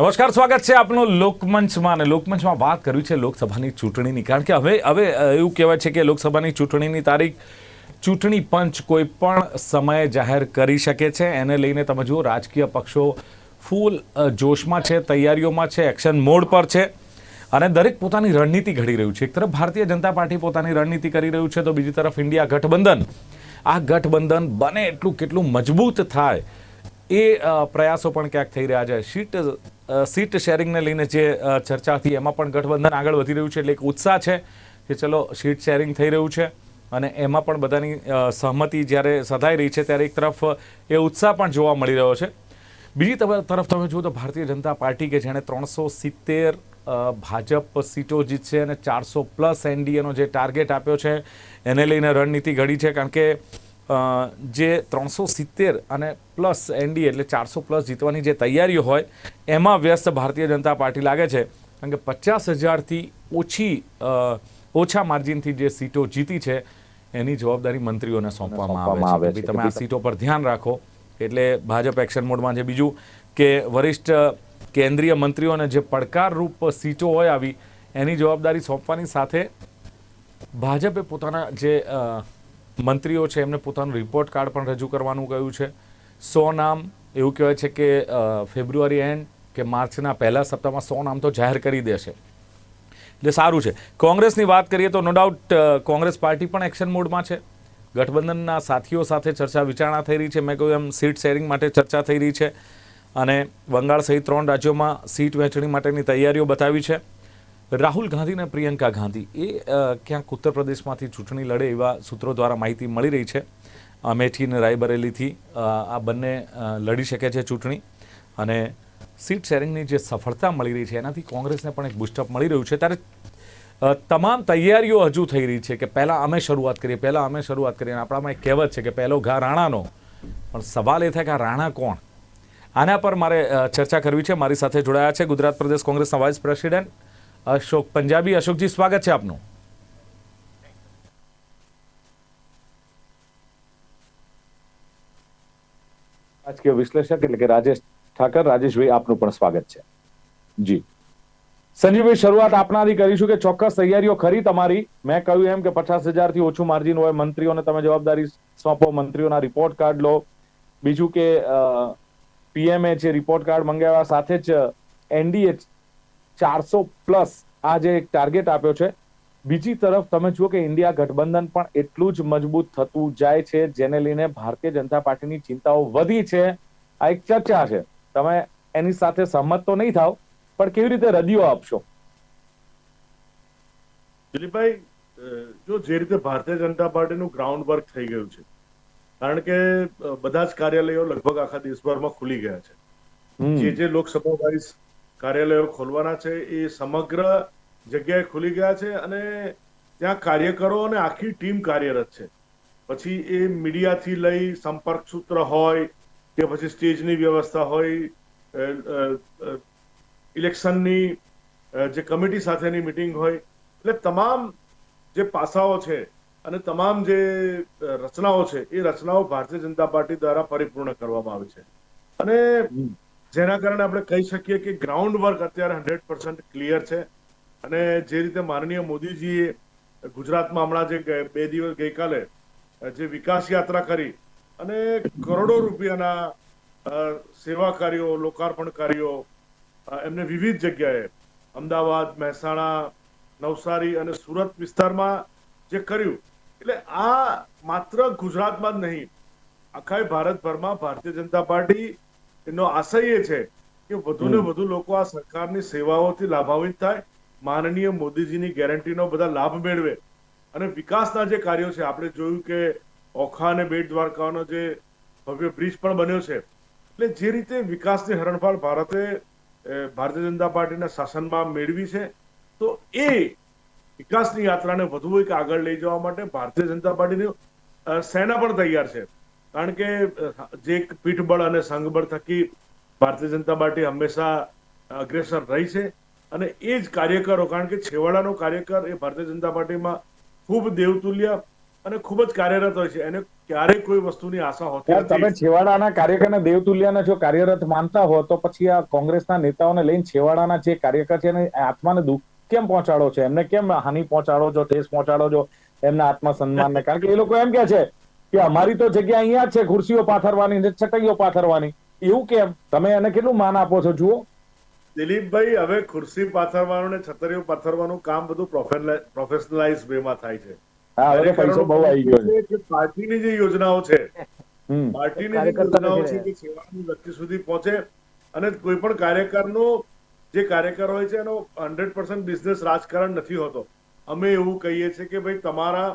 નમસ્કાર સ્વાગત છે આપનું લોકમંચમાં. અને લોકમંચમાં વાત કરવી છે લોકસભાની ચૂંટણીની. કારણ કે હવે હવે એવું કહેવાય છે કે લોકસભાની ચૂંટણીની તારીખ ચૂંટણી પંચ કોઈ પણ સમયે જાહેર કરી શકે છે. એને લઈને તમે જુઓ રાજકીય પક્ષો ફૂલ જોશમાં છે તૈયારીઓમાં છે એક્શન મોડ પર છે. અને દરેક પોતાની રણનીતિ ઘડી રહ્યું છે. એક તરફ ભારતીય જનતા પાર્ટી પોતાની રણનીતિ કરી રહ્યું છે તો બીજી તરફ ઇન્ડિયા ગઠબંધન. આ ગઠબંધન બને એટલું કેટલું મજબૂત થાય એ પ્રયાસો પણ ક્યાંક થઈ રહ્યા છે. અ, સીટ શેરિંગને લઈને જે ચર્ચા હતી, એમાં પણ ગઠબંધન આગળ વધી રહ્યું છે એટલે એક ઉત્સાહ છે કે ચલો સીટ શેરિંગ થઈ રહ્યું છે અને એમાં પણ બધાની સહમતિ જ્યારે સધાઈ રહી છે ત્યારે એક તરફ, એ ઉત્સાહ પણ જોવા મળી રહ્યો છે. બીજી તરફ તમે જુઓ તો ભારતીય જનતા પાર્ટી કે જેણે ત્રણસો સિત્તેર ભાજપ સીટો જીતશે અને ચારસો પ્લસ એનડીએનો જે ટાર્ગેટ આપ્યો છે, એને લઈને રણનીતિ ઘડી છે. કારણ કે જે ત્રણસો સિત્તેર અને પ્લસ એનડી એટલે ચારસો પ્લસ જીતવાની જે તૈયારીઓ હોય એમાં વ્યસ્ત ભારતીય જનતા પાર્ટી લાગે છે. કારણ કે પચાસ હજારથી ઓછી ઓછા માર્જિનથી જે સીટો જીતી છે એની જવાબદારી મંત્રીઓને સોંપવામાં આવે છે. તમે આ સીટો પર ધ્યાન રાખો. એટલે ભાજપ એક્શન મોડમાં છે. બીજું કે વરિષ્ઠ કેન્દ્રીય મંત્રીઓને જે પડકારરૂપ સીટો હોય આવી એની જવાબદારી સોંપવાની સાથે ભાજપે પોતાના જે મંત્રીઓ છે, એમને પોતાનું રિપોર્ટ કાર્ડ પણ રજૂ કરવાનું કહ્યું છે. સો નામ, એવું કહેવાય છે કે ફેબ્રુઆરી એન્ડ કે માર્ચના પહેલા સપ્તાહમાં સો નામ તો જાહેર કરી દેશે. એટલે સારું છે. કોંગ્રેસની વાત કરીએ તો નો ડાઉટ કોંગ્રેસ પાર્ટી પણ એક્શન મોડમાં છે. ગઠબંધનના સાથીઓ સાથે ચર્ચા વિચારણા થઈ રહી છે. મેં કહ્યું એમ સીટ શેરિંગ માટે ચર્ચા થઈ રહી છે. અને બંગાળ સહિત ત્રણ રાજ્યોમાં સીટ વહેંચણી માટેની તૈયારીઓ બતાવી છે. રાહુલ ગાંધી અને પ્રિયંકા ગાંધી. એ ક્યાંક ઉત્તર પ્રદેશમાંથી ચૂંટણી લડે એવા સૂત્રો દ્વારા માહિતી મળી રહી છે. અમેઠી અને રાયબરેલીથી આ બંને લડી શકે છે ચૂંટણી. અને સીટ શેરિંગની જે સફળતા મળી રહી છે, એનાથી કોંગ્રેસને પણ એક બુસ્ટઅપ મળી રહ્યું છે. ત્યારે તમામ તૈયારીઓ હજુ થઈ રહી છે કે પહેલાં અમે શરૂઆત કરીએ, પહેલાં અમે શરૂઆત કરીએ. અને આપણામાં એક કહેવત છે કે પહેલો ઘા રાણાનો. પણ સવાલ એ થાય કે આ રાણા કોણ? આના પર મારે ચર્ચા કરવી છે. મારી સાથે જોડાયા છે ગુજરાત પ્રદેશ કોંગ્રેસના વાઇસ પ્રેસિડેન્ટ અશોક પંજાબી. અશોકજી, સ્વાગત છે આપનું. રાજકીય વિશ્લેષક એટલે કે રાજેશ ઠાકર. રાજેશભાઈ આપનું પણ સ્વાગત છે. જી. સંજીવભાઈ, શરૂઆત આપનાથી કરીશું કે ચોક્કસ તૈયારીઓ ખરી તમારી. મેં કહ્યું એમ કે પચાસથી ઓછું માર્જિન હોય. મંત્રીઓને તમે જવાબદારી સોંપો, મંત્રીઓના રિપોર્ટ કાર્ડ લો. બીજું કે પીએમએ જે રિપોર્ટ કાર્ડ મંગાવ્યા. સાથે જ એનડીએ ચારસો પ્લસ આ જે એક ટાર્ગેટ આપ્યો છે. બીજી તરફ તમે જુઓ કે ઇન્ડિયા ગઠબંધન પણ એટલું જ મજબૂત થતું જાય છે જેને લઈને ભારતીય જનતા પાર્ટીની ચિંતાઓ વધી છે. આ એક ચર્ચા છે. તમે એની સાથે સહમત તો નહીં થાવ પણ કેવી રીતે રદિયો આપશો? દિલીપભાઈ જો જે રીતે ભારતીય જનતા પાર્ટીનું ગ્રાઉન્ડ વર્ક થઈ ગયું છે કારણ કે બધા જ કાર્યાલયો લગભગ આખા દેશભરમાં ખુલી ગયા છે. જે જે લોકસભા વાઇઝ કાર્યાલયો ખોલવાના છે, એ સમગ્ર જગ્યાએ ખુલી ગયા છે અને ત્યાં કાર્યકરો અને આખી ટીમ કાર્યરત છે પછી એ મીડિયાથી લઈ સંપર્ક સૂત્ર હોય, કે પછી સ્ટેજની વ્યવસ્થા હોય ઇલેક્શનની જે કમિટી સાથેની મિટિંગ હોય, એટલે તમામ જે પાસાઓ છે અને તમામ જે રચનાઓ છે, એ રચનાઓ ભારતીય જનતા પાર્ટી દ્વારા પરિપૂર્ણ કરવામાં આવી છે અને. જેના કારણે આપણે કહી શકીએ કે ગ્રાઉન્ડ વર્ક અત્યારે હંડ્રેડ પર્સન્ટ ક્લિયર છે. અને જે રીતે માનનીય મોદીજીએ ગુજરાતમાં હમણાં જે બે દિવસ ગઈકાલે જે વિકાસ યાત્રા કરી અને કરોડો રૂપિયાના સેવા કાર્યો, લોકાર્પણ કાર્યો એમને વિવિધ જગ્યાએ, અમદાવાદ, મહેસાણા, નવસારી અને સુરત વિસ્તારમાં જે કર્યું. એટલે આ માત્ર ગુજરાતમાં જ નહીં, આખા ભારતભરમાં ભારતીય જનતા પાર્ટી એનો આશય એ છે કે વધુ ને વધુ લોકો આ સરકારની સેવાઓથી લાભાન્વિત થાય. માનનીય મોદીજીની ગેરંટીનો બધા લાભ મેળવે. અને વિકાસના જે કાર્યો છે આપણે જોયું કે ઓખા અને બેટ દ્વારકાનો જે ભવ્ય બ્રિજ પણ બન્યો છે. એટલે જે રીતે વિકાસની હરણફાળ ભારતે ભારતીય જનતા પાર્ટીના શાસનમાં મેળવી છે તો એ વિકાસની યાત્રાને વધુ એક આગળ લઈ જવા માટે ભારતીય જનતા પાર્ટીની સેના પણ તૈયાર છે. કારણ કે જે પીઠબળ અને સંઘબળ થકી ભારતીય જનતા પાર્ટી હંમેશા અગ્રેસર રહી છે અને એ જ કાર્યકરો કારણ કે છેવાડાનો કાર્યકર એ ભારતીય જનતા પાર્ટીમાં ખૂબ દેવતુલ્ય અને ખૂબ જ કાર્યરત હોય છે. એને ક્યારેય કોઈ વસ્તુની આશા હોતી તમે છેવાડાના કાર્યકરને દેવતુલ્યને જો કાર્યરત માનતા હો તો પછી આ કોંગ્રેસના નેતાઓને લઈને છેવાડાના જે કાર્યકર છે એને આત્માને દુઃખ કેમ પહોંચાડો છો? એમને કેમ હાનિ પહોંચાડો છો ઠેસ પહોંચાડો છો એમના આત્મસન્માનને? કારણ કે એ લોકો એમ કે છે કે અમારી તો જગ્યા અહીંયા જ છે ખુરશીઓ પાથરવાની ને ચટાઈઓ પાથરવાની. એવું કેમ? તમે એને કેટલું માન આપો છો? જુઓ. દિલીપભાઈ હવે ખુરશી પાથરવાનું ને છતરીઓ પાથરવાનું કામ બધું પ્રોફેશનલાઇઝ વેમાં થાય છે. હા હવે તો પૈસો બહુ આવી ગયો છે. કે પાર્ટીની જે યોજનાઓ છે પાર્ટીની જે યોજનાઓ છે. કે સેવાની વ્યક્તિ સુધી પહોંચે અને કોઈ પણ કાર્યકરનો જે કાર્યકર હોય છે એનો હંડ્રેડ પર્સન્ટ બિઝનેસ રાજકારણ નથી હોતો. અમે એવું કહીએ છીએ કે ભાઈ તમારા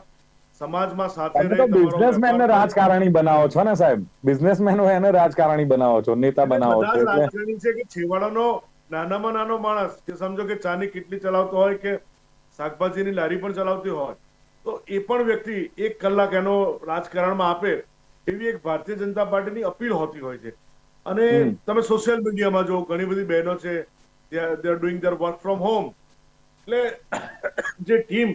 સમાજમાં સાથે રહી બિઝનેસમેન ને રાજકારણી બનાવો છો ને સાહેબ? બિઝનેસમેન હોય એને રાજકારણી બનાવો છો નેતા બનાવો છો રાજકારણી છે કે છેવાડાનો નાનામાં નાનો માણસ કે સમજો કે ચાની કેટલી ચલાવતો હોય કે શાકભાજીની લારી પણ ચલાવતી હોય તો એ પણ વ્યક્તિ એક કલાક એનો રાજકારણમાં આપે એવી એક ભારતીય જનતા પાર્ટીની અપીલ હોતી હોય છે. અને તમે સોશિયલ મીડિયામાં જો ઘણી બધી બહેનો છે they are doing their work from home એટલે જે ટીમ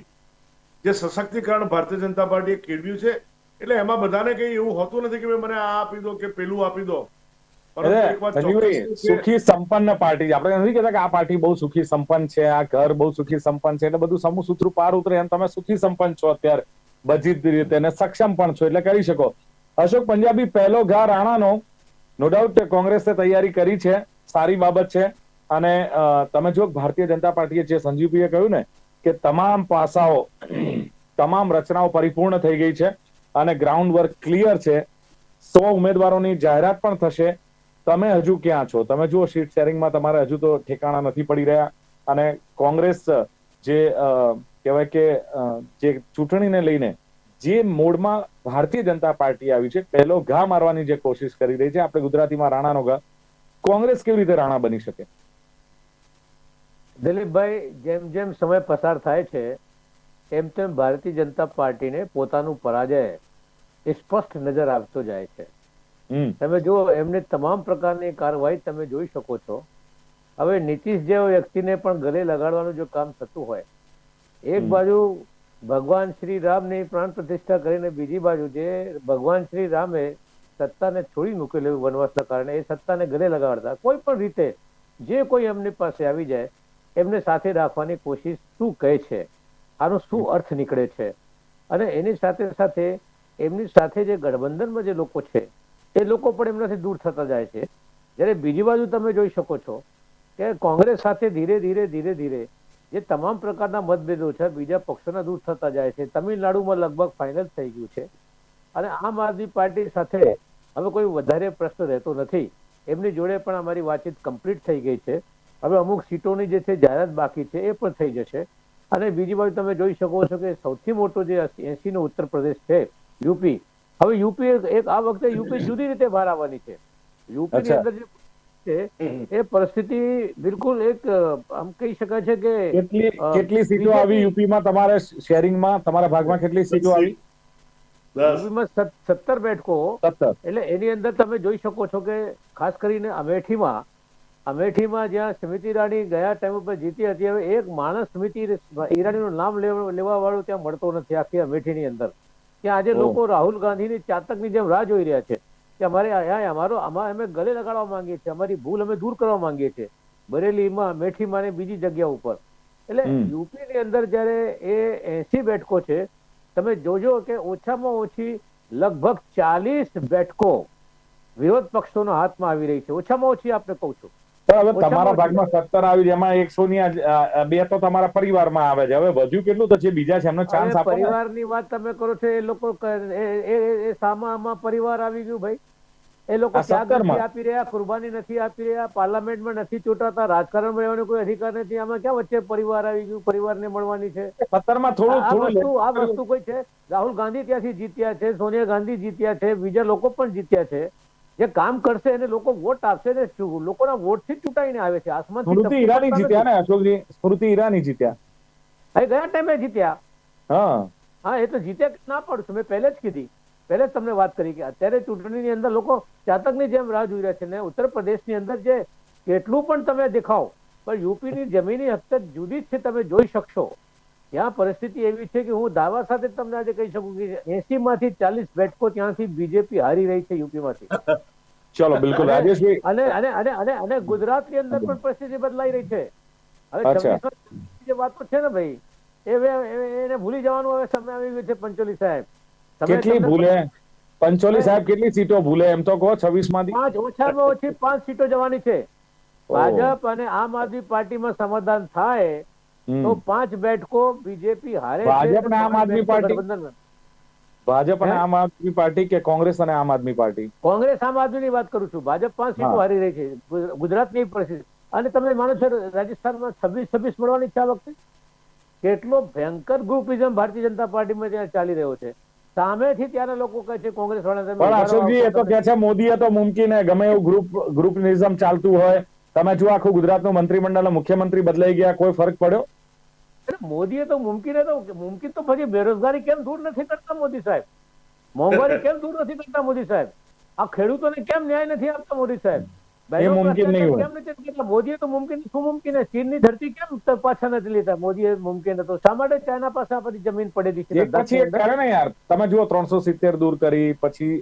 જે સશક્તિકરણ ભારતીય જનતા પાર્ટીએ કેળવ્યું છે એટલે એમાં બધાને કઈ એવું હોતું નથી કે મને આ આપી દો કે પેલું આપી દો. સુખી સંપન્ન પાર્ટી. આપણે નથી કહેતા કે આ પાર્ટી બહુ સુખી સંપન્ન છે આ ઘર બહુ સુખી સંપન્ન છે એટલે બધું સમૂહ સૂત્રું પાર ઉતરે એમ તમે સુખી સંપન્ન છો અત્યારે બધી રીતે અને સક્ષમ પણ છો એટલે કરી શકો. અશોક પંજાબી પહેલો ઘા રાણાનો નો ડાઉટ કોંગ્રેસે તૈયારી કરી છે સારી બાબત છે. અને તમે જો ભારતીય જનતા પાર્ટીએ જે સંજીવભાઈએ કહ્યું ને કે તમામ પાસાઓ, તમામ રચનાઓ પરિપૂર્ણ થઈ ગઈ છે અને ગ્રાઉન્ડ વર્ક ક્લિયર છે. સો ઉમેદવારોની જાહેરાત પણ થશે. તમે હજુ ક્યાં છો? તમે જુઓ સીટ શેરિંગમાં તમારે હજુ તો ઠેકાણા નથી પડી રહ્યા. અને કોંગ્રેસ, જે કહેવાય કે જે ચૂંટણીને લઈને જે મોડમાં ભારતીય જનતા પાર્ટી આવી છે, પહેલો ઘા મારવાની જે કોશિશ કરી રહી છે, આપણે ગુજરાતીમાં રાણાનો ઘા. કોંગ્રેસ કેવી રીતે રાણા બની શકે? દિલીપભાઈ જેમ જેમ સમય પસાર થાય છે એમ તેમ ભારતીય જનતા પાર્ટીને પોતાનું પરાજય એ સ્પષ્ટ નજર આવતો જાય છે. તમે જુઓ એમને તમામ પ્રકારની કાર્યવાહી તમે જોઈ શકો છો. હવે નીતિશ જેવો વ્યક્તિને પણ ગલે લગાડવાનું જો કામ થતું હોય એક બાજુ ભગવાન શ્રી રામની પ્રાણ પ્રતિષ્ઠા કરીને બીજી બાજુ જે ભગવાન શ્રી રામે સત્તાને છોડી મૂકેલી વનવાસના કારણે એ સત્તાને ગલે લગાડતા કોઈ પણ રીતે જે કોઈ એમની પાસે આવી જાય એમને સાથે રાખવાની કોશિશ શું કહે છે? આનો શું અર્થ નીકળે છે? અને એની સાથે સાથે એમની સાથે જે ગઠબંધનમાં જે લોકો છે એ લોકો પણ એમનાથી દૂર થતા જાય છે. જ્યારે બીજી બાજુ તમે જોઈ શકો છો કે કોંગ્રેસ સાથે ધીરે ધીરે ધીરે ધીરે જે તમામ પ્રકારના મતભેદો છે બીજા પક્ષોના દૂર થતા જાય છે. તમિલનાડુમાં લગભગ ફાઇનલ થઈ ગયું છે. અને આમ આદમી પાર્ટી સાથે હવે કોઈ વધારે પ્રશ્ન રહેતો નથી. એમની જોડે પણ અમારી વાતચીત કમ્પ્લીટ થઈ ગઈ છે. હવે અમુક સીટોની જે છે જાહેરાત બાકી છે એ પણ થઈ જશે. અને બીજી બાજુ તમે જોઈ શકો છો કે સૌથી મોટો જે એસી નો ઉત્તર પ્રદેશ છે યુપી. હવે યુપી એક આ વખતે યુપી જુદી રીતે બહાર આવવાની છે. યુપી ની અંદર જે છે એ પરિસ્થિતિ બિલકુલ એક આમ કહી શકાય છે કે કેટલી કેટલી સીટો આવી આવી યુપીમાં તમારે શેરિંગમાં? તમારા ભાગમાં કેટલી સીટો આવી? યુપીમાં સત્તર બેઠકો. એટલે એની અંદર તમે જોઈ શકો છો કે ખાસ કરીને અમેઠીમાં અમેઠીમાં જ્યાં સ્મૃતિ ઈરાની ગયા ટાઈમ ઉપર જીતી હતી હવે એક માણસ સ્મૃતિ ઈરાનીનું નામ લેવા વાળું ત્યાં મળતો નથી આખી અમેઠીની અંદર. ત્યાં આજે લોકો રાહુલ ગાંધીની ચાતકની જેમ રાહ જોઈ રહ્યા છે કે અમારે અમારો આમાં અમે ગલે લગાડવા માંગીએ છીએ અમારી ભૂલ અમે દૂર કરવા માંગીએ છીએ બરેલીમાં અમેઠીમાં ને બીજી જગ્યા ઉપર. એટલે યુપીની યુપી ની અંદર જ્યારે એ એસી બેઠકો છે તમે જોજો કે ઓછામાં ઓછી લગભગ ચાલીસ બેઠકો વિરોધ પક્ષોના હાથમાં આવી રહી છે. ઓછામાં ઓછી આપણે કહું છું. હવે તમારા ભાગમાં સત્તર આવી એમાં એકસો ની બે તો તમારા પરિવારમાં આવે છે. હવે વધુ કેટલું તો જે બીજા છે એમનો ચાન્સ આપો પરિવારની વાત તમે કરો છો એ લોકો એ- એ એ- એ સામા આમાં પરિવાર આવી ગયું ભાઈ. એ લોકો ત્યાગ 17 માં. નથી આપી રહ્યા કુરબાની નથી આપી રહ્યા પાર્લામેન્ટમાં નથી ચૂંટાતા રાજકારણમાં રહેવાનો કોઈ અધિકાર નથી. આમાં ક્યાં વચ્ચે પરિવાર આવી ગયું પરિવારને મળવાની છે? સત્તરમાં થોડું થોડું વસ્તુ આ વસ્તુ કોઈ છે? રાહુલ ગાંધી ત્યાંથી જીત્યા છે સોનિયા ગાંધી જીત્યા છે બીજા લોકો પણ જીત્યા છે. જે કામ કરશે એને લોકો વોટ આપશે ને લોકોના વોટથી ચૂંટાઈને આવે છે. આસમાન સ્મૃતિ ઈરાની જીત્યા ને અશોકજી? સ્મૃતિ ઈરાની જીત્યા. એ ગયા ટાઈમે જીત્યા. હા. હા એ તો જીત્યા ના પડશે મેં પહેલે જ કીધી. પહેલે જ તમને વાત કરી કે અત્યારે ચૂંટણીની અંદર લોકો ચાતકની જેમ રાહ જોઈ રહ્યા છે ને ઉત્તર પ્રદેશની અંદર જે કેટલું પણ તમે દેખાઓ પણ યુપીની જમીની હકત જુદી જ છે તમે જોઈ શકશો. ત્યાં પરિસ્થિતિ એવી છે કે હું દાવા સાથે તમને આજે કહી શકું કે એસી માંથી ચાલીસ બેઠકો ત્યાંથી બીજેપી હારી રહી છે યુપી માંથી ચલો બિલકુલ રાજેશભાઈ. અને અને અને અને અને ગુજરાતની અંદર પણ પરિસ્થિતિ બદલાઈ રહી છે. હવે. 26 જે વાતો છે ને ભાઈ એ એને ભૂલી જવાનું હવે સમય આવી ગયો છે પંચોલી સાહેબ. કેટલી ભૂલે? પંચોલી સાહેબ કેટલી સીટો ભૂલે? એમ તો કહો છવ્વીસમાંથી પાંચ ઓછામાં ઓછી પાંચ સીટો જવાની છે. ભાજપ અને આમ આદમી પાર્ટીમાં સમાધાન થાય તો પાંચ બેઠકો બીજેપી હારે ભાજપ ને આમ આદમી પાર્ટી? ભાજપ અને આમ આદમી પાર્ટી કે કોંગ્રેસ અને આમ આદમી પાર્ટી? કોંગ્રેસ આમ આદમીની વાત કરું છું. ભાજપ પાંચ સીટો હારી રહી છે. ગુજ- ગુજરાતની પરિસ્થિતિ અને તમે માનો છો રાજસ્થાનમાં છવ્વીસ છવ્વીસ મળવાની છે આ વખતે? કેટલો ભયંકર ગ્રુપિઝમ ભારતીય જનતા પાર્ટીમાં ત્યાં ચાલી રહ્યો છે. સામેથી ત્યાંના લોકો કહે છે કોંગ્રેસ વાળા પણ અશોકજી એ તો કે છે મોદીએ તો મુમકિન ગમે એવું ગ્રુપ ગ્રુપનિઝમ ચાલતું હોય. તમે જો આખું ગુજરાતનું મંત્રીમંડળ મુખ્યમંત્રી બદલાઈ ગયા. કોઈ ફરક પડ્યો? મોદીએ તો મુમકિન તો મુમકિન તો પછી બેરોજગારી કેમ દૂર નથી કરતા મોદી સાહેબ? મોંઘવારી કેમ દૂર નથી કરતા મોદી સાહેબ? આ ખેડૂતોને કેમ ન્યાય નથી આપતા મોદી સાહેબ? મોદીએ તો મુમકિન શું મુમકિન ચીનની ધરતી કેમ પાછા નથી લેતા મોદીએ મુમકિન હતો. શા માટે ચાઇના પાસે આપણી જમીન પડેલી છે? પછી એક કરે યાર. તમે જુઓ ત્રણસો સિત્તેર દૂર કરી પછી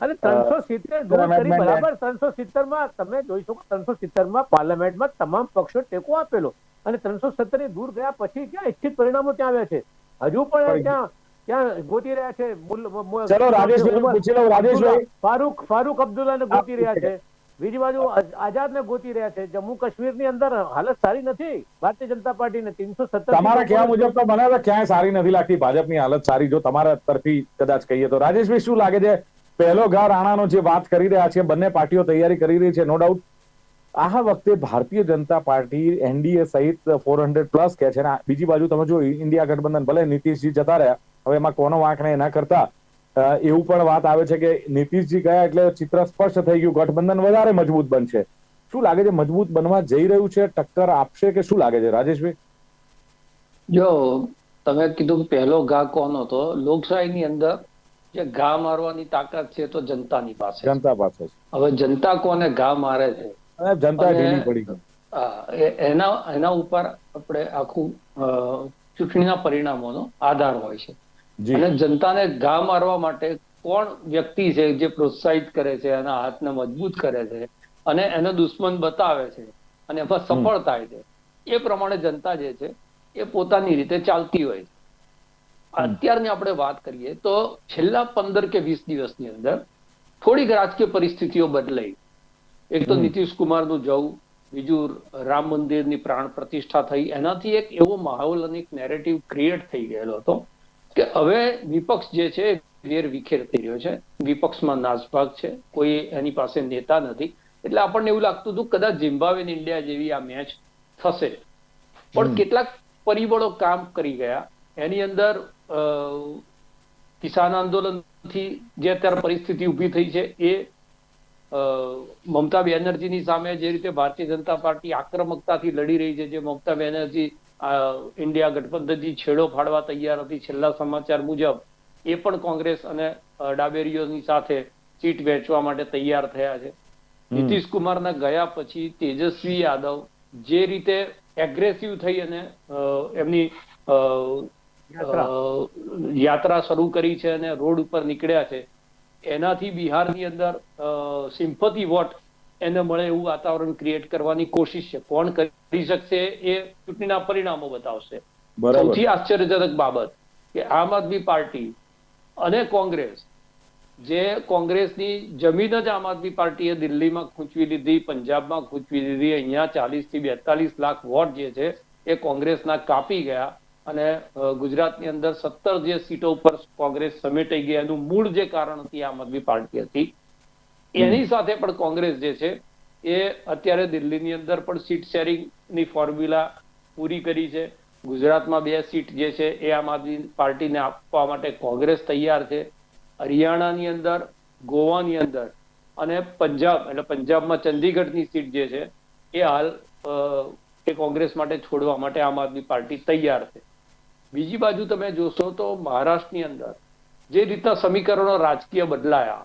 અને ત્રણસો સિત્તેર દૂર કરી બરાબર. ત્રણસો સિત્તેરમાં તમે જોઈ શકો ત્રણસો સિત્તેરમાં પાર્લામેન્ટમાં તમામ પક્ષો ટેકો આપેલો. અને ત્રણસો સત્તર દૂર ગયા પછી ક્યાં ઇચ્છિત પરિણામો ત્યાં આવ્યા છે? હજુ પણ ત્યાં ત્યાં ગોતી રહ્યા છે. ચલો રાજેશભાઈ ઉમર- પૂછી લઉં રાજેશભાઈ. ફારૂક ફારૂક અબ્દુલ્લા ગોતી રહ્યા છે. બીજી બાજુ આઝાદ ને ગોતી રહ્યા છે. જમ્મુ કાશ્મીરની અંદર હાલત સારી નથી. ભારતીય જનતા પાર્ટી ને ત્રણસો સત્તર તમારા કહેવા મુજબ તો મને ક્યાંય સારી નથી લાગતી ભાજપની હાલત સારી. જો તમારા તરફી કદાચ કહીએ તો. રાજેશભાઈ શું લાગે છે? પહેલો ઘા રાણાનો જે વાત કરી રહ્યા છે બંને પાર્ટીઓ તૈયારી કરી રહી છે નો ડાઉટ આ વખતે ભારતીય જનતા પાર્ટી એનડીએ સહિત ફોર હંડ્રેડ પ્લસ કે છે ને બીજી બાજુ તમે જો ઇન્ડિયા ગઠબંધન ભલે નીતિશજી જતા રહ્યા હવે એમાં કોનો વાંક નહીં એના કરતા એવું પણ વાત આવે છે કે નીતિશજી ગયા એટલે ચિત્ર સ્પષ્ટ થઈ ગયું ગઠબંધન વધારે મજબૂત બનશે. શું લાગે છે મજબૂત બનવા જઈ રહ્યું છે? ટક્કર આપશે કે શું લાગે છે? રાજેશભાઈ? જો તમે કીધું પહેલો ઘા કોનો હતો? લોકશાહીની અંદર જે ઘા મારવાની તાકાત છે તો જનતાની પાસે જનતા પાસે હવે જનતા કોને ઘા મારે છે? જનતા ઢીલી પડી ગઈ. એના એના ઉપર આપણે આખું ચૂંટણીના પરિણામોનો આધાર હોય છે. અને જનતાને ઘા મારવા માટે કોણ વ્યક્તિ છે જે પ્રોત્સાહિત કરે છે એના હાથને મજબૂત કરે છે અને એનો દુશ્મન બતાવે છે અને એમાં સફળ થાય છે એ પ્રમાણે જનતા જે છે એ પોતાની રીતે ચાલતી હોય છે. અત્યારની આપણે વાત કરીએ તો છેલ્લા પંદર કે વીસ દિવસની અંદર થોડીક રાજકીય પરિસ્થિતિઓ બદલાઈ. એક તો નીતિશ નીતિશ કુમારનું જવું બીજું રામ મંદિરની પ્રાણ પ્રતિષ્ઠા થઈ. એનાથી એક એવો માહોલ અને એક નેરેટિવ ક્રિએટ થઈ ગયેલો હતો કે હવે વિપક્ષ જે છે વેર વિખેર થઈ રહ્યો છે. વિપક્ષમાં નાસભાગ છે. કોઈ એની પાસે નેતા નથી. એટલે આપણને એવું લાગતું હતું કદાચ ઝિમ્બાબ્વે ઇન્ડિયા જેવી આ મેચ થશે. પણ કેટલાક પરિબળો કામ કરી ગયા. એની અંદર કિસાન આંદોલનથી જે અત્યારે પરિસ્થિતિ ઊભી થઈ છે એ મમતા બેનર્જીની સામે જે રીતે ભારતીય જનતા પાર્ટી આક્રમકતાથી લડી રહી છે જે મમતા બેનર્જી ઇન્ડિયા ગઠબંધનથી છેડો ફાડવા તૈયાર હતી છેલ્લા સમાચાર મુજબ એ પણ કોંગ્રેસ અને ડાબેરીઓની સાથે સીટ વહેંચવા માટે તૈયાર થયા છે. નીતિશ કુમારના ગયા પછી તેજસ્વી યાદવ જે રીતે એગ્રેસિવ થઈ અને એમની અ, યાત્રા શરૂ કરી છે અને રોડ ઉપર નીકળ્યા છે એનાથી બિહારની અંદર સિમ્પથી વોટ એને મળે એવું વાતાવરણ ક્રિએટ કરવાની કોશિશ છે. કોણ કરી શકશે એ ચૂંટણીના પરિણામો બતાવશે. સૌથી આશ્ચર્યજનક બાબત કે આમ આદમી પાર્ટી અને કોંગ્રેસ જે કોંગ્રેસની જમીન જ આમ આદમી પાર્ટીએ દિલ્હીમાં ખૂંચવી લીધી પંજાબમાં ખૂંચવી લીધી અહીંયા ચાલીસથી બેતાલીસ લાખ વોટ જે છે એ કોંગ્રેસના કાપી ગયા. અને ગુજરાતની અંદર સત્તર જે સીટો ઉપર કોંગ્રેસ સમેટાઈ ગઈ એનું મૂળ જે કારણ હતી આમ આદમી પાર્ટી હતી એની સાથે પણ કોંગ્રેસ જે છે એ અત્યારે દિલ્હીની અંદર પણ સીટ શેરિંગની ફોર્મ્યુલા પૂરી કરી છે. ગુજરાતમાં બે સીટ જે છે એ આમ આદમી પાર્ટીને આપવા માટે કોંગ્રેસ તૈયાર છે. હરિયાણાની અંદર ગોવાની અંદર અને પંજાબ એટલે પંજાબમાં ચંદીગઢની સીટ જે છે એ હાલ એ કોંગ્રેસ માટે છોડવા માટે આમ આદમી પાર્ટી તૈયાર છે. બીજી બાજુ તમે જોશો તો મહારાષ્ટ્રની અંદર જે રીતના સમીકરણો રાજકીય બદલાયા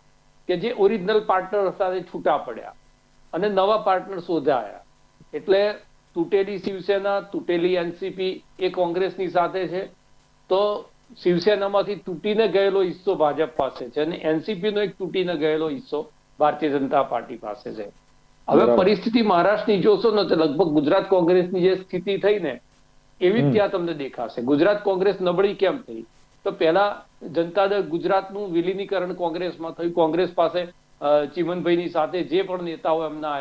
કે જે ઓરિજિનલ પાર્ટનર સાથે છૂટા પડ્યા અને નવા પાર્ટનર શોધાયા. એટલે તૂટેલી શિવસેના તૂટેલી એનસીપી એ કોંગ્રેસની સાથે છે. તો શિવસેનામાંથી તૂટીને ગયેલો હિસ્સો ભાજપ પાસે છે અને એનસીપી નો એક તૂટીને ગયેલો હિસ્સો ભારતીય જનતા પાર્ટી પાસે છે. હવે. પરિસ્થિતિ મહારાષ્ટ્રની જોશો ને તો લગભગ ગુજરાત કોંગ્રેસની જે સ્થિતિ થઈ ને એવી જ ત્યાં તમને દેખાશે. ગુજરાત કોંગ્રેસ નબળી કેમ થઈ? તો પહેલા જનતા દળ ગુજરાતનું વિલીનીકરણ કોંગ્રેસમાં થયું. કોંગ્રેસ પાસે ચીમનભાઈની સાથે જે પણ નેતાઓ એમના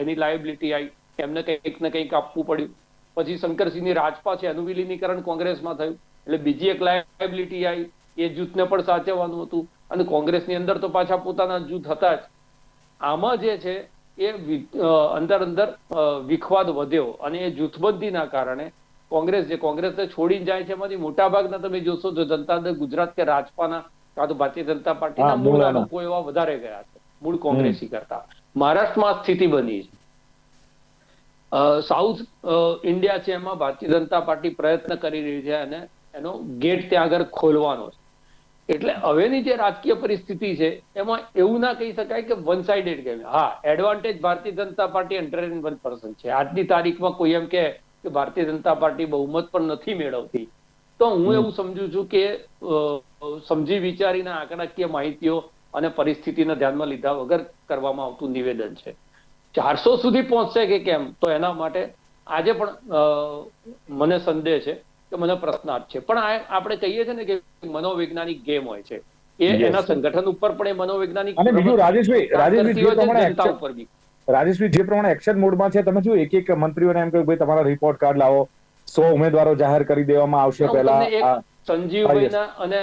એની લાયબિલિટી આવી એમને કંઈક ને કંઈક આપવું પડ્યું. પછી શંકરસિંહની રાજપા છે એનું વિલીનીકરણ કોંગ્રેસમાં થયું. એટલે બીજી એક લાયબિલિટી આવી એ જૂથને પણ સાચવવાનું હતું. અને કોંગ્રેસની અંદર તો પાછા પોતાના જૂથ હતા જ. આમાં જે છે એ અંદર અંદર વિખવાદ વધ્યો. અને એ જૂથબંધીના કારણે કોંગ્રેસ જે કોંગ્રેસને છોડીને જાય છે એમાંથી મોટા ભાગના તમે જોશો તો જનતા દળ ગુજરાત કે રાજપાના કાં તો ભારતીય જનતા પાર્ટીના મૂળના. લોકો એવા વધારે ગયા છે મૂળ કોંગ્રેસી કરતા. મહારાષ્ટ્રમાં સ્થિતિ બની છે. સાઉથ ઇન્ડિયા છે એમાં ભારતીય જનતા પાર્ટી પ્રયત્ન કરી રહી છે અને એનો ગેટ ત્યાં આગળ ખોલવાનો છે. એટલે હવેની જે રાજકીય પરિસ્થિતિ છે એમાં એવું ના કહી શકાય કે વન સાઇડેડ ગેમ હા advantage Bharatiya Janata party hundred and one percent છે. આજની તારીખમાં કોઈ એમ કહે કે ભારતીય જનતા પાર્ટી બહુમત પણ નથી મેળવતી. તો હું એવું સમજુ છું કે સમજી વિચારીને આંકડાકીય માહિતીઓ અને પરિસ્થિતિને ધ્યાનમાં લીધા વગર કરવામાં આવતું નિવેદન છે. ચારસો સુધી પહોંચશે કે કેમ? તો એના માટે આજે પણ મને સંદેહ છે કે મને પ્રશ્નાર્થ છે. પણ આ આપણે કહીએ છીએ ને કે મનોવૈજ્ઞાનિક ગેમ હોય છે. એ એના સંગઠન ઉપર પણ એ મનોવૈજ્ઞાનિક અને બીજું રાજેશભાઈ રાજેશભાઈ ઉપર બી. રાજેશભાઈ જે પ્રમાણે એક્શન મોડમાં છે તમે શું એક એક મંત્રીઓને એમ કહ્યું ભાઈ તમારા રિપોર્ટ કાર્ડ લાવો. સો ઉમેદવારો જાહેર કરી દેવામાં આવશે પહેલા. સંજીવભાઈના અને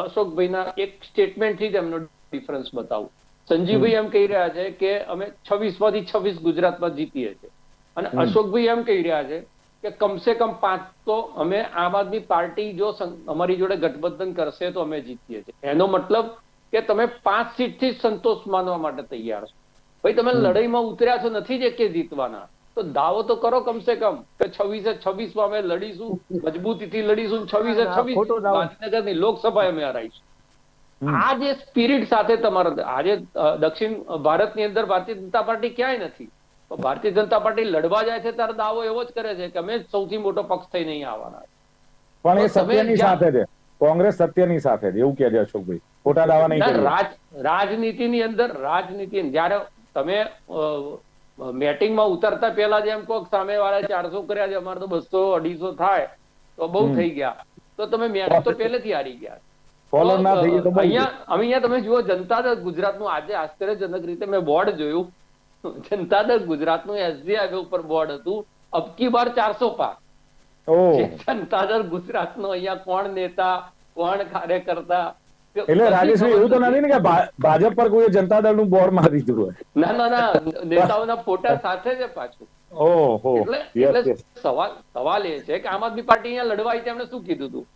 અશોકભાઈના એક સ્ટેટમેન્ટથી જ એમનો ડિફરન્સ બતાવું. સંજીવભાઈ એમ કહી રહ્યા છે કે અમે છવ્વીસમાંથી છવ્વીસ ગુજરાતમાં જીતીએ છીએ. અને અશોકભાઈ એમ કહી રહ્યા છે કે કમસે કમ પાંચ તો અમે આમ આદમી પાર્ટી જો અમારી જોડે ગઠબંધન કરશે તો અમે જીતીએ છીએ. એનો મતલબ કે તમે પાંચ સીટથી થી સંતોષ માનવા માટે તૈયાર છો. ભાઈ તમે લડાઈમાં ઉતર્યા છો નથી જ એકે જીતવાના. તો દાવો તો કરો કમસે કમ કે છવ્વીસે છવ્વીસમાં અમે લડીશું મજબૂતીથી લડીશું છવ્વીસે છવ્વીસ. ગાંધીનગરની લોકસભા અમે હરાઈશું. આ જે સ્પિરિટ સાથે તમારા આજે દક્ષિણ ભારતની અંદર ભારતીય જનતા પાર્ટી ક્યાંય નથી. ભારતીય જનતા પાર્ટી લડવા જાય છે ત્યારે દાવો એવો જ કરે છે કે અમે સૌથી મોટો પક્ષ થઈ નહીં આવવાના પણ એ સત્યની સાથે છે. કોંગ્રેસ સત્યની સાથે છે એવું કહે છે અશોકભાઈ. ખોટા દાવા નહીં રાજ રાજનીતિની અંદર રાજનીતિ જ્યારે તમે મેટિંગમાં ઉતરતા પહેલા જેમ કહો સામે વાળા ચારસો કર્યા છે અમારે તો બસો અઢીસો થાય તો બહુ. થઈ ગયા. તો તમે મેચ તો પહેલેથી હારી ગયા. અહીંયા અહીંયા તમે જુઓ જનતા દળ ગુજરાતનું આજે આશ્ચર્યજનક રીતે મેં બોર્ડ જોયું. જનતા દળ ગુજરાતનું એસજી હાઈવે ઉપર બોર્ડ હતું. અબકી બાર ચારસો પાર. જનતા દળ ગુજરાતનો અહીંયા કોણ નેતા કોણ કાર્યકર્તા એટલે રાજેશભાઈ એવું તો નથી ને કે ભાજપ પર કોઈ જનતા દળનું બોર્ડ મારી દીધું હોય. ના ના ના નેતાઓના ફોટા સાથે છે પાછું. ઓહો એટલે. સવાલ સવાલ એ છે કે આમ આદમી પાર્ટી અહીંયા લડવાય તેમણે શું કીધું હતું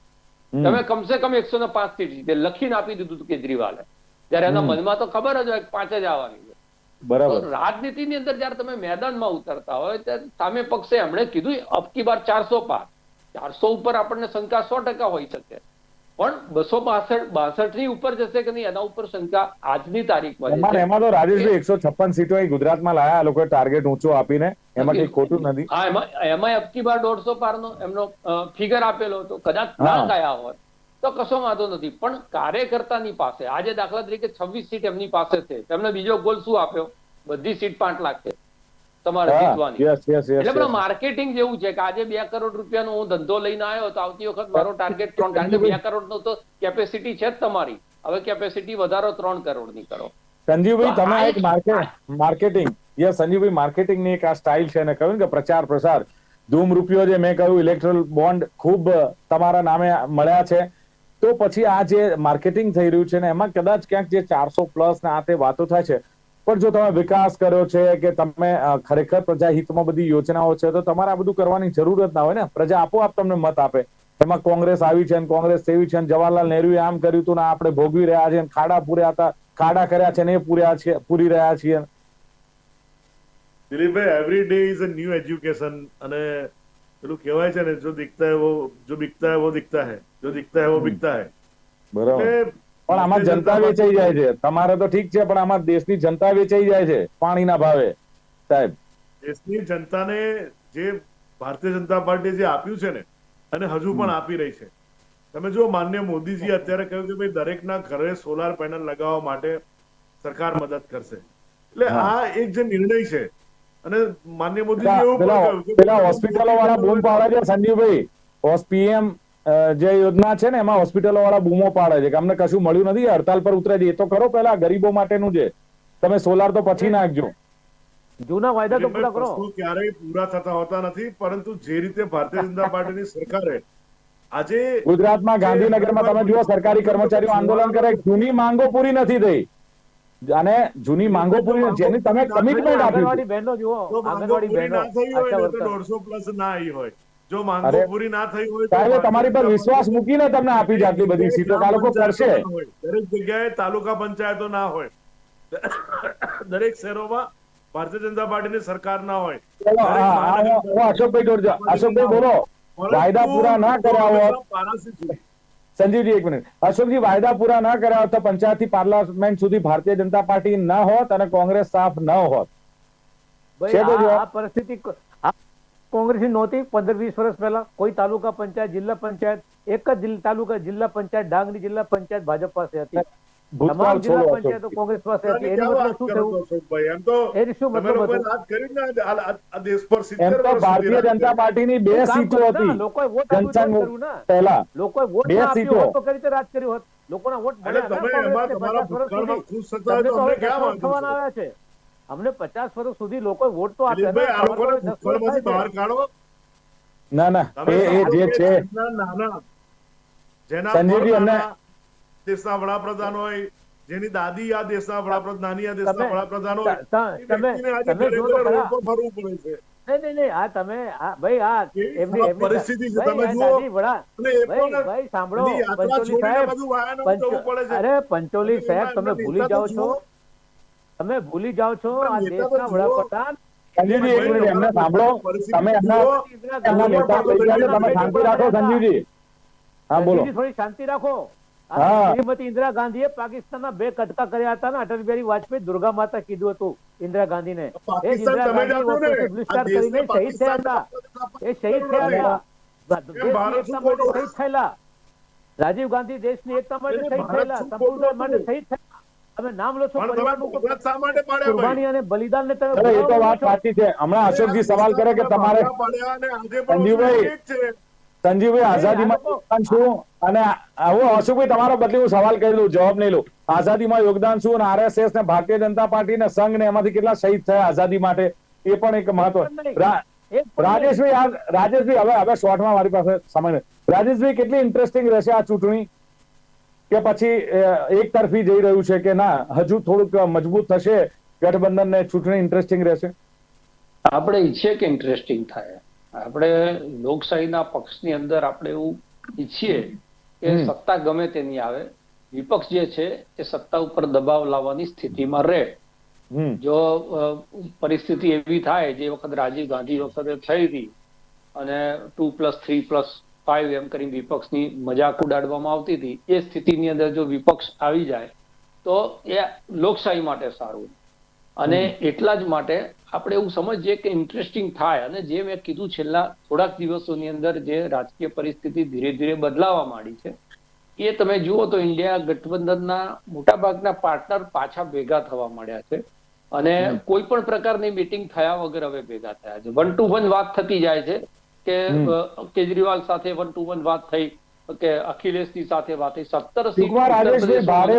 તમે કમસે કમ એકસો ને પાંચ સીટ જીતે લખીને આપી દીધું હતું કેજરીવાલે. જ્યારે એના. મનમાં તો ખબર જ હોય પાંચ જ આવવાની છે. બરાબર. રાજનીતિ રાજનીતિની અંદર જયારે તમે મેદાનમાં ઉતરતા હોય ત્યારે સામે પક્ષે એમણે કીધું અબકી બાર ચારસો પાર. ચારસો ઉપર આપણને શંકા સો ટકા હોઈ શકે. પણ બસો બાસઠ બાસઠથી ઉપર જશે કે નહીં એના ઉપર શંકા આજની તારીખમાં એમાં એમાં તો રાજેશભાઈ એકસો છપ્પન સીટો અહીં ગુજરાતમાં લાયા આ લોકોએ ટાર્ગેટ ઊંચો આપીને એમાં કઈ ખોટું નથી. હા એમાં એમાં અબકી બાર દોઢસો પારનો એમનો ફિગર આપેલો હતો. કદાચ ના ગયા હોત તો કશો વાંધો નથી. પણ કાર્યકર્તાની પાસે આજે દાખલા તરીકે છવ્વીસ સીટ એમની પાસે છે. તેમને બીજો ગોલ શું આપ્યો? બધી સીટ પાંચ લાખ. છે તમારે જીતવાની. એટલે માર્કેટિંગ જેવું છે કે આજે બે કરોડ રૂપિયાનો હું ધંધો લઈને આવ્યો તો આવતી વખત મારો ટાર્ગેટ ત્રણ કારણ કે બે કરોડ નો તો કેપેસિટી છે જ તમારી. હવે કેપેસિટી વધારો ત્રણ કરોડની કરો. સંજીવભાઈ તમે એક માર્કેટ માર્કેટિંગ યસ સંજીવભાઈ માર્કેટિંગની એક આ સ્ટાઇલ છે અને કહ્યું કે પ્રચાર પ્રસાર. ધૂમ રૂપિયો જે મેં કહ્યું ઇલેક્ટ્રલ બોન્ડ ખૂબ તમારા નામે મળ્યા છે. તો પછી આ જે માર્કેટિંગ થઈ રહ્યું છે ને એમાં કદાચ ક્યાંક જે ચારસો પ્લસ ને આ તે વાતો થાય છે પણ જો તમે વિકાસ કર્યો છે કે તમે ખરેખર પ્રજા હિતમાં બધી યોજનાઓ છે તો તમારે આ બધું કરવાની જરૂર જ ના હોય ને. પ્રજા આપોઆપ તમને મત આપે. એમાં કોંગ્રેસ આવી છે કોંગ્રેસ તેવી છે જવાહરલાલ નહેરુએ આમ કર્યું હતું ને આપણે ભોગવી રહ્યા છે ખાડા પૂર્યા હતા ખાડા કર્યા છે ને એ પૂર્યા છે પૂરી રહ્યા છીએ. દિલીપભાઈ every day is a new education અને પેલું કહેવાય છે ને જો દિખતા હે વો જો બિકતા હે વો દિખતા હે જો દિખતા હે વો બિકતા હે. બરાબર. પણ આમાં જનતા વેચાઈ જાય છે. તમારે તો ઠીક છે પણ આમાં દેશની જનતા વેચાઈ જાય છે પાણીના ભાવે. સાહેબ. દેશની જનતાને જે ભારતીય જનતા પાર્ટી જે આપ્યું છે ને અને હજુ પણ આપી રહી છે. તમે જો માન્ય મોદીજી અત્યારે કહ્યું કે ભાઈ દરેકના ઘરે સોલાર પેનલ લગાવવા માટે સરકાર મદદ કરશે. એટલે. આ એક જે નિર્ણય છે અને માન્ય મોદીજી એવું પણ કહ્યું પેલા હોસ્પિટલો વાળા બૂમ પાડે છે સંજીવભાઈ પીએમ જે યોજના છે ને એમાં હોસ્પિટલો વાળા બૂમો પાડે છે કે અમને કશું મળ્યું નથી હડતાલ પર ઉતરે છે. એ તો કરો પેલા ગરીબો માટેનું છે. તમે સોલાર તો પછી નાખજો. જૂના વાયદા તો પૂરા કરો. ક્યારેય પૂરા થતા હોતા નથી પરંતુ જે રીતે ભારતીય જનતા પાર્ટીની સરકારે આજે ગુજરાતમાં ગાંધીનગરમાં તમે જુઓ સરકારી કર્મચારીઓ આંદોલન કરે જૂની માંગો પૂરી નથી થઈ. અને જૂની માંગો પૂરી જેની તમે કમિટમેન્ટ આપી બહેનો જુઓ આંગણવાડી બહેનો દોઢસો પ્લસ ના આવી હોય. જો માંગો પૂરી ના થઈ હોય તો સાહેબ તમારી પર વિશ્વાસ મૂકીને તમને આપી છે આટલી બધી સીટો કે આ લોકો કરશે. દરેક જગ્યાએ તાલુકા પંચાયતો ના હોય. દરેક શહેરોમાં ભારતીય જનતા પાર્ટીની સરકાર ના હોય. અશોકભાઈ જોડજો અશોકભાઈ બોલો. વાયદા પૂરા ના કર્યા હોત. સંજીવજી એક મિનિટ. અશોકજી વાયદા પૂરા ના કર્યા હોત તો પંચાયતથી પાર્લામેન્ટ સુધી ભારતીય જનતા પાર્ટી ન હોત અને કોંગ્રેસ સાફ ન હોત. પરિસ્થિતિ કોંગ્રેસની નહોતી પંદર વીસ વર્ષ પહેલા કોઈ તાલુકા પંચાયત જિલ્લા પંચાયત એક જ તાલુકા જિલ્લા પંચાયત ડાંગની જિલ્લા પંચાયત ભાજપ પાસે હતી. તમામ જિલ્લા પંચાયતો કોંગ્રેસ પાસે હતી. એની મતલબ શું થયું? એમ તો એની શું મતલબ લોકોએ વાત કરી ને આ- દેશ પર 70 વર્ષ ભારતીય જનતા પાર્ટીની બે સીટો હતી. લોકોએ વોટ કર્યું ના. પહેલા. લોકોએ વોટ ના આપ્યો તો કઈ રીતે રાજ કર્યું હોત? લોકોના વોટ મળ્યા તમે એમાં તમારા ભૂતકાળમાં ખુશ થતા તમને તો તો ક્યાં વાંધો આવ્યા છે. અમને પચાસ વર્ષ સુધી લોકો વોટ તો આપ્યા દિલીપભાઈ, આ ને. લોકોને તમારે તો દસ વર્ષ ભૂતકાળમાંથી બહાર કાઢો ના ના એ એ જે છે જેના સંજીવજી, અમને- દેશના વડાપ્રધાન હોય જેની દાદી આ દેશના વડાપ્રધાન નાની આ દેશના વડાપ્રધાન હોય તમે તમે જો તો. રોડ પર ફરવું પડે છે નહીં નહીં નહીં આ તમે આ ભાઈ આ એમની એમની પરિસ્થિતિ છે. તમે જુઓ. વડા ભાઈ ભાઈ સાંભળો પંચોલી સાહેબ. અરે પંચોલી તમે સાહેબ તમે ભૂલી જાઓ છો. તમે ભૂલી જાઓ છો આ દેશના વડાપ્રધાન સંજીવજી એક મિનિટ એમને સાંભળો. તમે એમના ઇન્દિરા એમના ગાંધી નેતા થઈ ગયા છે તમે શાંતિ રાખો સંજીવજી હા બોલો. થોડી શાંતિ રાખો. શ્રીમતી ઇન્દિરા ગાંધીએ પાકિસ્તાનના બે કટકા કર્યા હતા ને અટલ બિહારી વાજપેયી દુર્ગા માતા કીધું હતું ઇન્દિરા ગાંધીને. એ ઇન્દિરા ગાંધી દેશને કરીને શહીદ થયા હતા. એ શહીદ થયા હતા? શહીદ થયેલા. રાજીવ ગાંધી દેશની એકતા માટે શહીદ થયેલા. સંપૂર્ણ માટે? શહીદ થયેલા તમે નામ લો છો પણ તમે પરિવારનું તો ગુજરાત શા માટે પાડ્યા ભાઈ? કુરબાની અને બલિદાનને તમે એ તો વાત સાચી છે. હમણાં અશોકજી સવાલ કરે કે તમારે પાડ્યા અને આજે પણ સંજીવભાઈ, વસ્તુ એક છે. સંજીવભાઈ આઝાદીમાં યોગદાન શું? અને આ- હું અશોકભાઈ તમારો બદલી હું સવાલ કરી લઉં જવાબ નહીં લઉં. આઝાદીમાં યોગદાન શું? અને આરએસએસ ને ભારતીય જનતા પાર્ટી ને સંઘ ને એમાંથી કેટલા શહીદ થયા આઝાદી માટે? એ પણ એક મહત્વ રાજેશભાઈ રાજેશભાઈ હવે હવે શોર્ટમાં મારી પાસે સમય નથી. રાજેશભાઈ કેટલી ઇન્ટરેસ્ટિંગ રહેશે આ ચૂંટણી? કે પછી એક તરફી જઈ રહ્યું છે કે ના હજુ થોડુંક મજબૂત થશે ગઠબંધન ને ચૂંટણી ઇન્ટરેસ્ટિંગ રહેશે? આપણે ઈચ્છીએ કે ઇન્ટરેસ્ટિંગ થાય. આપણે લોકશાહીના પક્ષની અંદર આપણે એવું ઈચ્છીએ કે સત્તા ગમે તેની આવે. વિપક્ષ જે છે એ સત્તા ઉપર દબાવ લાવવાની સ્થિતિમાં રહે. જો પરિસ્થિતિ એવી થાય જે વખત રાજીવ ગાંધી વખતે થઈ હતી અને two plus three plus five એમ કરીને વિપક્ષની મજાક ઉડાડવામાં આવતી હતી એ સ્થિતિની અંદર જો વિપક્ષ આવી જાય તો એ લોકશાહી માટે સારું. અને એટલા જ માટે આપણે એવું સમજીએ કે ઇન્ટરેસ્ટિંગ થાય. અને જે મેં કીધું છેલ્લા થોડાક દિવસોની અંદર જે રાજકીય પરિસ્થિતિ ધીરે ધીરે બદલાવા માંડી છે એ તમે જુઓ તો ઇન્ડિયા ગઠબંધનના મોટાભાગના પાર્ટનર પાછા ભેગા થવા માંડ્યા છે. અને કોઈ પણ પ્રકારની મીટિંગ થયા વગર હવે ભેગા થયા છે. વન ટુ વન વાત થતી જાય છે. કે કેજરીવાલ સાથે વન ટુ વન વાત થઈ કે અખિલેશની સાથે વાત થઈ. સત્તર રાજેશભાઈ ભારે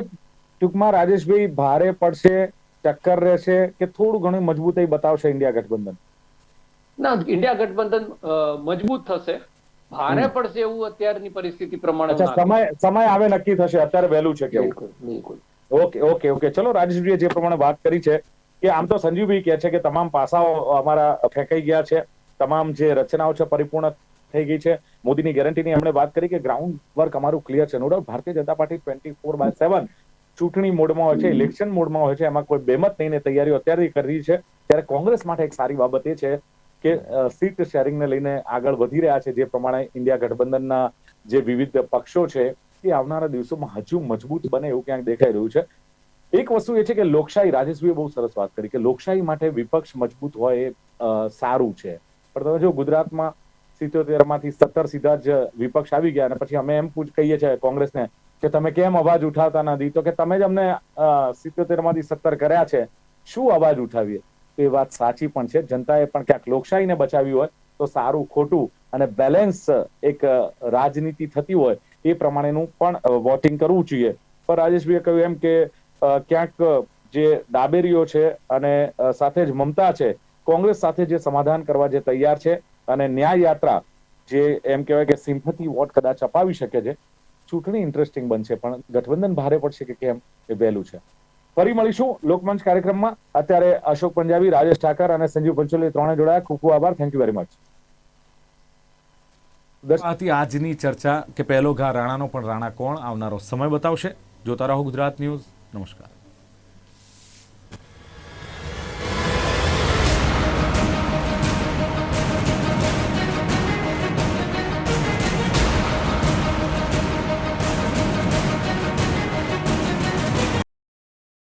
ટૂંકમાં રાજેશભાઈ ભારે પડશે ટક્કર રહેશે કે થોડું ઘણું મજબૂતાઈ બતાવશે ઇન્ડિયા ગઠબંધન? ના ઇન્ડિયા ગઠબંધન મજબૂત થશે. ભારે પડશે એવું અત્યારની પરિસ્થિતિ પ્રમાણે સમય સમય આવે નક્કી થશે અત્યારે વહેલું છે. કેવું બિલકુલ બિલકુલ. Okay okay okay. ચલો રાજેશભાઈએ જે પ્રમાણે વાત કરી છે કે આમ તો સંજીવભાઈ કહે છે કે તમામ પાસાઓ અમારા ફેંકાઈ ગયા છે. તમામ જે રચનાઓ છે પરિપૂર્ણ થઈ ગઈ છે. મોદીની ગેરંટીની એમણે વાત કરી કે ગ્રાઉન્ડ વર્ક અમારું ક્લિયર છે. No Bharatiya Janata party twenty four by seven ચૂંટણી મોડમાં હોય છે ઇલેક્શન મોડમાં હોય છે, એમાં કોઈ બેમત નહીં તૈયારીઓ અત્યારથી કરી છે. ત્યારે કોંગ્રેસ માટે એક સારી બાબત એ છે કે સીટ શેરિંગને લઈને આગળ વધી રહ્યા છે. જે પ્રમાણે ઇન્ડિયા ગઠબંધનના જે વિવિધ પક્ષો છે એ આવનારા દિવસોમાં હજુ મજબૂત બને એવું ક્યાંક દેખાઈ રહ્યું છે. એક વસ્તુ એ છે કે લોકશાહી રાજેશભાઈએ બહુ સરસ વાત કરી કે લોકશાહી માટે વિપક્ષ મજબૂત હોય એ સારું છે. પણ તમે જો ગુજરાતમાં સિત્યોતેરમાંથી સત્તર સીધા જ વિપક્ષ આવી ગયા અને પછી અમે એમ પૂછ, કહીએ છીએ કોંગ્રેસને કે તમે કેમ અવાજ ઉઠાવતા નથી? તો કે તમે જ અમને સિત્યોતેરમાંથી સત્તર કર્યા છે. શું અવાજ ઉઠાવીએ? તો એ વાત સાચી પણ છે. જનતાએ પણ ક્યાંક લોકશાહીને બચાવી હોય તો સારું, ખોટું અને બેલેન્સ એક રાજનીતિ થતી હોય એ પ્રમાણેનું પણ વોટિંગ કરવું જોઈએ. પણ રાજેશભાઈએ કહ્યું એમ કે ક્યાંક જે ડાબેરીઓ છે અને સાથે જ મમતા છે કોંગ્રેસ સાથે જે સમાધાન કરવા જે તૈયાર છે અને ન્યાય યાત્રા જે એમ કહેવાય કે સિમ્પથી વોટ કદાચ અપાવી શકે છે, ચૂંટણી ઇન્ટરેસ્ટિંગ બનશે, પણ ગઠબંધન ભારે પડશે કે કેમ એ વહેલું છે. ફરી મળીશું લોકમંચ કાર્યક્રમમાં. અત્યારે અશોક પંજાબી, રાજેશ ઠાકર અને સંજીવ પંચોલી ત્રણે જોડાયા. ખૂબ ખૂબ આભાર. થેન્ક યુ વેરી મચ હતી આજની ચર્ચા કે પહેલો ઘા રાણાનો પણ રાણા કોણ આવનારો સમય બતાવશે. જોતા રહો ગુજરાત ન્યૂઝ. નમસ્કાર.